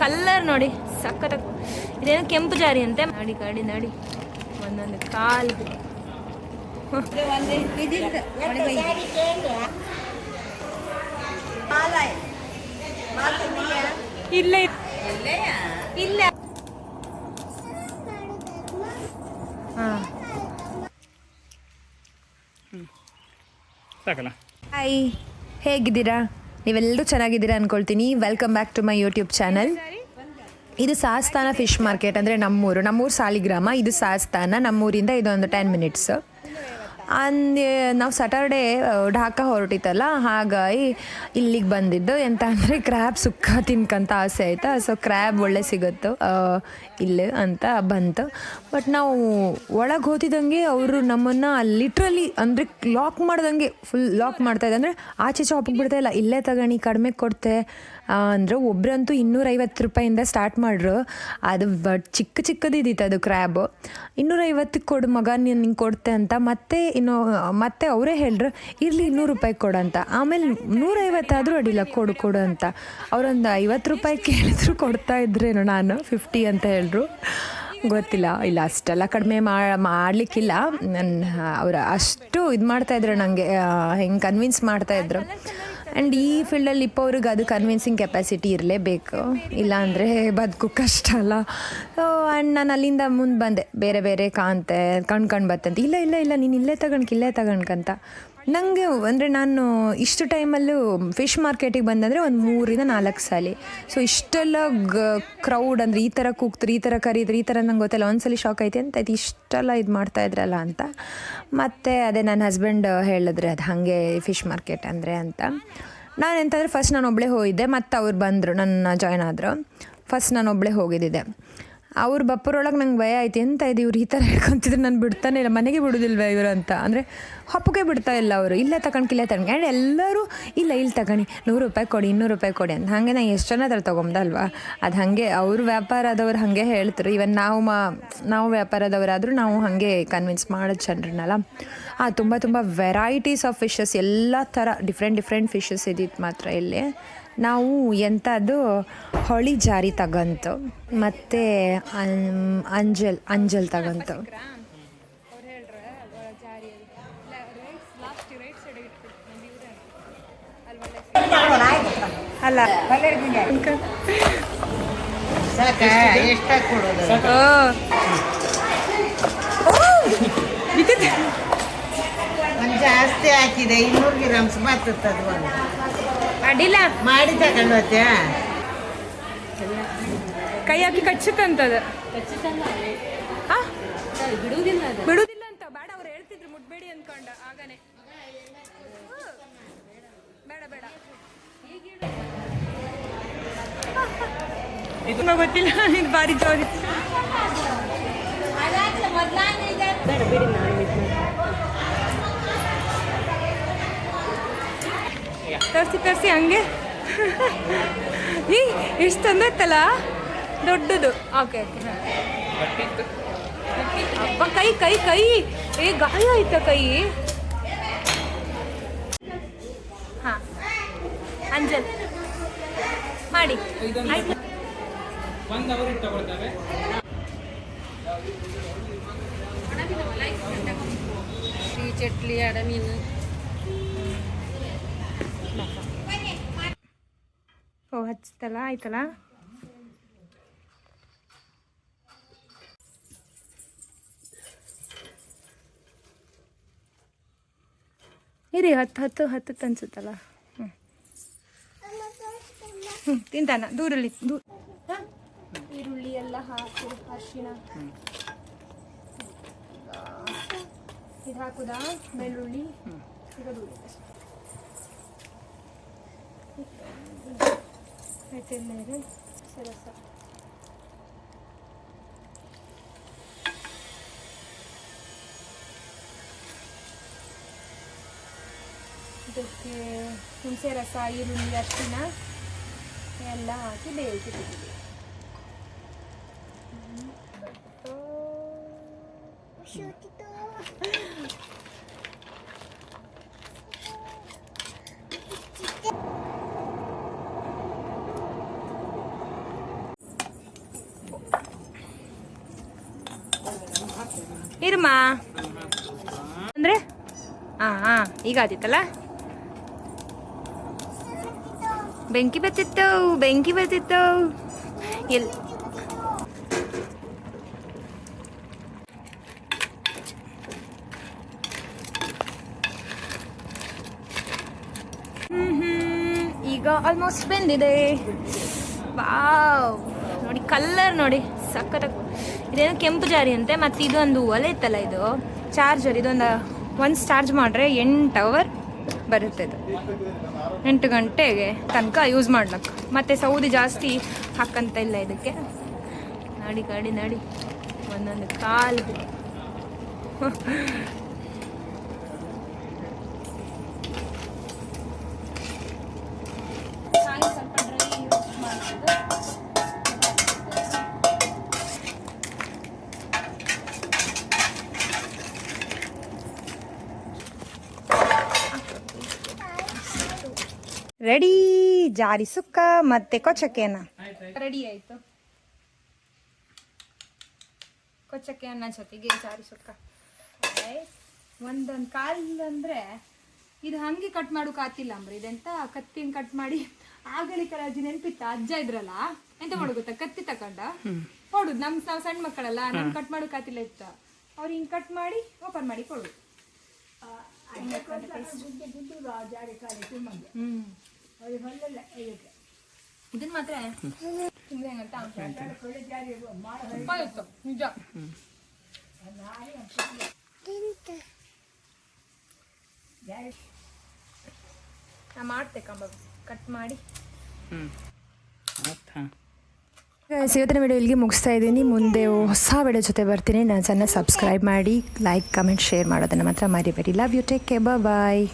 Colour ನೋಡಿ ಸಖತ್ ಇದೇನೋ ಕೆಂಪು ಜಾರಿ ಅಂತೆ. ನಾಡಿ ಗಾಡಿ ನಾಡಿ. ಒಂದೊಂದು ಕಾಲು. ಇಲ್ಲ ಇಲ್ಲ. ಹಾಂ. ಹೇಗಿದ್ದೀರಾ? ನೀವೆಲ್ಲರೂ ಚೆನ್ನಾಗಿದ್ದೀರಾ ಅಂದ್ಕೊಳ್ತೀನಿ welcome back to my YouTube channel ಇದು ಸಾಸ್ತಾನ ಫಿಶ್ ಮಾರ್ಕೆಟ್ ಅಂದರೆ ನಮ್ಮೂರು. ನಮ್ಮೂರು ಸಾಲಿಗ್ರಾಮ. ಇದು ಸಾಸ್ತಾನ. ನಮ್ಮೂರಿಂದ ಇದೊಂದು ಟೆನ್ ಮಿನಿಟ್ಸ್ ಅಂದ್ ನಾವು ಸ್ಯಾಟರ್ಡೇ ಢಾಕಾ ಹೊರಟಿತ್ತಲ್ಲ, ಹಾಗಾಗಿ ಇಲ್ಲಿಗೆ ಬಂದಿದ್ದು. ಎಂತ ಅಂದರೆ ಕ್ರ್ಯಾಬ್ ಸುಕ್ಕ ತಿನ್ಕಂತ ಆಸೆ ಆಯಿತಾ? ಸೊ ಕ್ರ್ಯಾಬ್ ಒಳ್ಳೆ ಸಿಗುತ್ತೆ. ಇಲ್ಲಿ ಅಂತ ಬಂತು. ಬಟ್ ನಾವು ಒಳಗೆ ಹೋತಿದ್ದಂಗೆ ಅವರು ನಮ್ಮನ್ನು ಲಿಟ್ರಲಿ ಅಂದರೆ ಲಾಕ್ ಮಾಡ್ದಂಗೆ ಫುಲ್ ಲಾಕ್ ಮಾಡ್ತಾ ಇದೆ ಅಂದರೆ ಆಚೆ ಚಾಪಿಗೆ ಬಿಡ್ತಾ ಇಲ್ಲ. ತಗಣಿ ಕಡಿಮೆ ಕೊಡ್ತೆ. ಅಂದರೆ ಒಬ್ಬರಂತೂ ಇನ್ನೂರೈವತ್ತು ರೂಪಾಯಿಂದ ಸ್ಟಾರ್ಟ್ ಮಾಡ್ರು. ಅದು ಬಟ್ ಚಿಕ್ಕ ಚಿಕ್ಕದಿದ್ದಿತ್ತು ಅದು ಕ್ರ್ಯಾಬ್ ಇನ್ನೂರೈವತ್ತಕ್ಕೆ ಕೊಡು ಮಗ, ನೀನು ಕೊಡ್ತೆ ಅಂತ. ಮತ್ತೆ ಇನ್ನು ಮತ್ತೆ ಅವರೇ ಹೇಳ್ರು, ಇರಲಿ ಇನ್ನೂರು ರೂಪಾಯಿ ಕೊಡಂತ ಆಮೇಲೆ ನೂರೈವತ್ತಾದರೂ ಅಡಿಲ್ಲ ಕೊಡು ಕೊಡು ಅಂತ. ಅವರೊಂದು ಐವತ್ತು ರೂಪಾಯಿ ಕೇಳಿದ್ರು ಕೊಡ್ತಾ ಇದ್ರೇನು ನಾನು ಫಿಫ್ಟಿ ಅಂತ ಹೇಳ್ರು. ಗೊತ್ತಿಲ್ಲ, ಇಲ್ಲ, ಅಷ್ಟೆಲ್ಲ ಕಡಿಮೆ ಮಾಡಲಿಕ್ಕಿಲ್ಲ. ನನ್ನ ಅವರು ಅಷ್ಟು ಇದು ಮಾಡ್ತಾಯಿದ್ರು ನನಗೆ ಹೆಂಗೆ ಕನ್ವಿನ್ಸ್ ಮಾಡ್ತಾಯಿದ್ರು ಆ್ಯಂಡ್ ಈ ಫೀಲ್ಡಲ್ಲಿ ಇಪ್ಪವ್ರಿಗೆ ಅದು ಕನ್ವಿನ್ಸಿಂಗ್ ಕೆಪಾಸಿಟಿ ಇರಲೇಬೇಕು. ಇಲ್ಲಾಂದರೆ ಬದುಕು ಕಷ್ಟ ಅಲ್ಲ. ಆ್ಯಂಡ್ ನಾನು ಅಲ್ಲಿಂದ ಮುಂದೆ ಬಂದೆ. ಬೇರೆ ಬೇರೆ ಕಾಂತೆ, ಕಣ್ಕಂಡು ಬತ್ತಂತ. ಇಲ್ಲ ಇಲ್ಲ ಇಲ್ಲ, ನೀನು ಇಲ್ಲೇ ತಗೊಂಡ್ಕ, ಇಲ್ಲೇ ತಗೊಂಡ್ಕಂತ. ನನಗೆ ಅಂದರೆ ನಾನು ಇಷ್ಟು ಟೈಮಲ್ಲೂ ಫಿಶ್ ಮಾರ್ಕೆಟಿಗೆ ಬಂದಂದರೆ ಒಂದು ಮೂರಿಂದ ನಾಲ್ಕು ಸಾಲಿ. ಸೊ ಇಷ್ಟೆಲ್ಲ ಗ ಕ್ರೌಡ್ ಅಂದರೆ ಈ ಥರ ಕೂಗ್ತಾರೆ, ಈ ಥರ ಕರೀತಾರೆ, ಈ ಥರ ನಂಗೆ ಗೊತ್ತಿಲ್ಲ. ಒಂದ್ಸಲಿ ಶಾಕ್ ಐತೆ ಅಂತ ಇದು ಇಷ್ಟೆಲ್ಲ ಇದು ಮಾಡ್ತಾ ಇದ್ರಲ್ಲ ಅಂತ. ಮತ್ತು ಅದೇ ನನ್ನ ಹಸ್ಬೆಂಡ್ ಹೇಳಿದ್ರೆ ಅದು ಹಾಗೆ ಫಿಶ್ ಮಾರ್ಕೆಟ್ ಅಂದರೆ ಅಂತ. ನಾನು ಎಂತಂದರೆ ಫಸ್ಟ್ ನಾನು ಒಬ್ಬಳೇ ಹೋಗಿದ್ದೆ. ಮತ್ತು ಅವ್ರು ಬಂದರು, ನನ್ನ ಜಾಯ್ನ್ ಆದರು. ಫಸ್ಟ್ ನಾನು ಒಬ್ಬಳೇ ಹೋಗಿದ್ದಿದ್ದೆ ಅವ್ರ ಬಪ್ಪರೊಳಗೆ ನಂಗೆ ಭಯ ಆಯ್ತು. ಎಂತ ಇದೆ ಇವ್ರು ಈ ಥರ ಹೇಳ್ಕೊಂತಿದ್ರು? ನಾನು ಬಿಡ್ತಾನೆ ಇಲ್ಲ, ಮನೆಗೆ ಬಿಡೋದಿಲ್ವ ಇವರು ಅಂತ? ಅಂದರೆ ಹಪ್ಪಗೆ ಬಿಡ್ತಾ ಇಲ್ಲ ಅವರು. ಇಲ್ಲೇ ತಗೊಂಡು ಇಲ್ಲೇ ತಗೊಂಡು ಆ್ಯಂಡ್ ಎಲ್ಲರೂ, ಇಲ್ಲ, ಇಲ್ಲಿ ತಗೊಳ್ಳಿ, ನೂರು ರೂಪಾಯಿ ಕೊಡಿ, ಇನ್ನೂರು ರೂಪಾಯಿ ಕೊಡಿ ಅಂತ. ಹಾಗೆ ನಾನು ಎಷ್ಟು ಜನ ಅದ್ರಲ್ಲಿ ತೊಗೊಂಬಲ್ವಾ ಅದು ಹಾಗೆ ಅವ್ರ ವ್ಯಾಪಾರದವ್ರು ಹಾಗೆ ಹೇಳ್ತಾರೆ ಇವನ್ ನಾವು ಮಾ, ನಾವು ವ್ಯಾಪಾರದವರಾದರೂ ನಾವು ಹಾಗೆ ಕನ್ವಿನ್ಸ್ ಮಾಡೋದು ಜನರನ್ನೆಲ್ಲ. ಹಾಂ ತುಂಬ ತುಂಬ ವೆರೈಟೀಸ್ ಆಫ್ ಫಿಶಸ್ ಎಲ್ಲ ಥರ ಡಿಫ್ರೆಂಟ್ ಡಿಫ್ರೆಂಟ್ ಫಿಶಸ್ ಇದ್ದಿತ್ತು ಮಾತ್ರ ಇಲ್ಲಿ. ನಾವು ಎಂಥದ್ದು ಹೊಳಿ ಜಾರಿ ತಗಂತು ಮತ್ತು ಅಂಜಲ್ ಅಂಜಲ್ ತಗಂತು. ಅಲ್ಲ ಜಾಸ್ತಿ ಹಾಕಿದೆ ಇನ್ನೂರು ಗ್ರಾಮ್ಸ್ ಬರ್ತದೆ ಒಂದು. ಅಡ್ಡಿಲ್ಲ ಮಾಡಿ ತಗೊಂಡು ಹೋಗ್ತೀಯ ಕೈ ಹಾಕಿ ಕಚ್ಚುತ್ತಂತದ ಬಿಡುವುದಿಲ್ಲ ಬಿಡುವುದಿಲ್ಲ ಅಂತ. ಬೇಡ ಅವ್ರು ಹೇಳ್ತಿದ್ರು ಮುಟ್ಬೇಡಿ ಅನ್ಕೊಂಡ. ಆಗನೆ. ಬೇಡ ಬೇಡ. ಇದು ಗೊತ್ತಿಲ್ಲ ಇದು ಬಾರಿ ಜೋರಿ ತರ್ಸಿ ತರಿಸಿ ಹಂಗೆ. ಈ ಇಷ್ಟೊಂದು ಇತ್ತಲ್ಲ ದೊಡ್ಡದು. ಓಕೆ ಓಕೆ ಅಪ್ಪ ಕೈ ಕೈ ಕೈ. ಏ ಗಾಯ ಆಯ್ತಾ ಕೈ? ಹಾ. ಅಂಜಲ್ ಮಾಡಿ. ಚಟ್ಲಿ ಅಡ ಮೀನು. ಓ ಹಚ್ತಲ್ಲ ಆಯ್ತಲ್ಲ? ಇರಿ ಹತ್ತು ಹತ್ತು ಹತ್ತು ಅನ್ಸುತ್ತಲ್ಲ. ಹ್ಞೂ ಹ್ಞೂ ತಿಂತಾನ? ದೂರಲ್ಲಿ, ದೂ ಈರುಳ್ಳಿ ಎಲ್ಲ ಹಾಕಿ ಅರ್ಶಿನ ಇದು ಹಾಕುದಾ? ಬೆಳ್ಳುಳ್ಳಿ? ಈಗ ದೂರ ಆಯ್ತೆಲ್ಲ ಸರಸ ಇದಕ್ಕೆ ಹುಣಸೆ ರಸ ಈರುಳ್ಳಿ ಅರಿಶಿನ ಎಲ್ಲ ಹಾಕಿ ಬೇಯಿಸಿದ್ದೀವಿ ಇರಮ್ಮ ಅಂದ್ರೆ? ಹಾಂ ಹಾ ಈಗ ಆದಿತ್ತಲ್ಲ? ಬೆಂಕಿ ಬತ್ತಿತ್ತು ಬೆಂಕಿ ಬತ್ತಿತ್ತು ಎಲ್. ಈಗ ಆಲ್ಮೋಸ್ಟ್ ಬೆಂದಿದೆ. ವಾವ್ ನೋಡಿ ಕಲ್ಲರ್ ನೋಡಿ ಸಖತ್ ಇದೇನೋ ಕೆಂಪು ಜಾರಿ ಅಂತೆ, ಮತ್ತು ಇದೊಂದು ಒಲೆ ಇತ್ತಲ್ಲ ಇದು? ಚಾರ್ಜರ್ ಇದೊಂದು ಒನ್ಸ್ ಚಾರ್ಜ್ ಮಾಡ್ರೆ ಎಂಟು ಅವರ್ ಬರುತ್ತೆ ಇದು. ಎಂಟು ಗಂಟೆಗೆ ತನಕ ಯೂಸ್ ಮಾಡ್ಲಕ್ಕೆ. ಮತ್ತು ಸೌದಿ ಜಾಸ್ತಿ ಹಾಕಂತ ಇಲ್ಲ ಇದಕ್ಕೆ. ನಾಡಿ ಗಾಡಿ ನಾಡಿ. ಒಂದೊಂದು ಕಾಲು. ರೆಡಿ. ಜಾರಿ ಸುಕ್ಕ ಮತ್ತೆ ಕೊಚ್ಚಕ್ಕೆನ ರೆಡಿ ಆಯ್ತು. ಕೊಚ್ಚಕ್ಕೆ ಅನ್ನ ಜೊತೆಗೆ ಜಾರಿ ಸುಕ್ಕ. ಒಂದೊಂದು ಕಾಲು ಅಂದ್ರೆ ಇದು ಹಂಗೆ ಕಟ್ ಮಾಡು ಆತಿಲ್ಲ ಅಂಬ್ರಿ. ಇದೆಂತ ಕತ್ತಿನ ಕಟ್ ಮಾಡಿ ಆಗಲಿಕರ ಅಜ್ಜಿ ನೆನ್ಪಿತ್ತ? ಅಜ್ಜ ಇದ್ರಲ್ಲ? ಎಂತ ಮಾಡು ಗೊತ್ತಾ? ಕತ್ತಿ ತಕೊಂಡ? ಕೊಡುದು ನಮ್ ನಾವು ಸಣ್ಣ ಮಕ್ಕಳಲ್ಲ ನಮ್ ಕಟ್ ಮಾಡು ಕಾತಿಲ್ಲ ಇತ್ತ. ಅವ್ರು ಹಿಂಗ್ ಕಟ್ ಮಾಡಿ ಓಪನ್ ಮಾಡಿ ಕೊಡು. ಹ್ಮ್. ಇದನ್ನ ಮಾತ್ರ ನಿಜ. ನಾ ಮಾಡ್ತೆ ಕಂಬ ಕಟ್ ಮಾಡಿ. ಇವತ್ತಿನ ವಿಡಿಯೋ ಇಲ್ಲಿಗೆ ಮುಗಿಸ್ತಾ ಇದ್ದೀನಿ. ಮುಂದೆ ಹೊಸ ವಿಡಿಯೋ ಜೊತೆ ಬರ್ತೀನಿ. ನನ್ನ ಚಾನಲ್ ಸಬ್ಸ್ಕ್ರೈಬ್ ಮಾಡಿ ಲೈಕ್ ಕಮೆಂಟ್ ಶೇರ್ ಮಾಡೋದನ್ನು ಮಾತ್ರ ಮರಿಬೇಡಿ. Love you take care bye